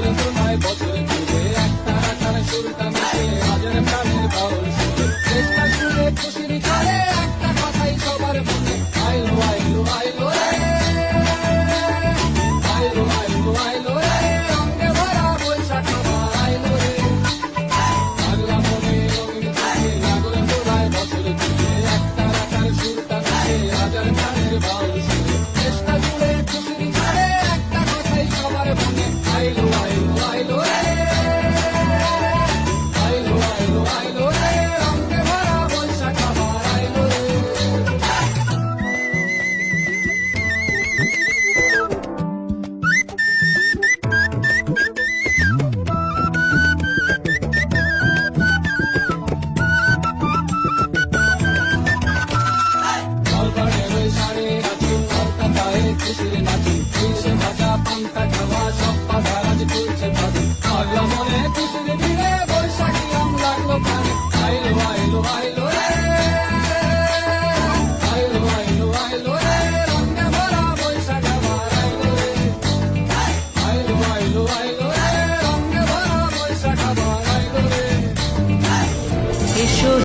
করে শোনায় বছরে ঘুরে একটা টানে সুরটা মিশে হাজার প্রাণের বাউল সুরে চেষ্টা সুরে খুশির কালে একটা কথাই সবার মনে আইলো আইলো আইলো আইলো আইলো আইলো রঙে ভরা বৈশাখ আমার আইলো রে পাগলা মনে রঙে থাকে লাগলে শোনায় বছরে ঘুরে একটা টানে সুরটা মিশে হাজার প্রাণের বাউল সুরে খুশির নাচি খুশি ভাজা পান্তা খাওয়া সব পাধা রাজ তুলছে বাদি বৈশাখী আম আইলো আইলো আইলো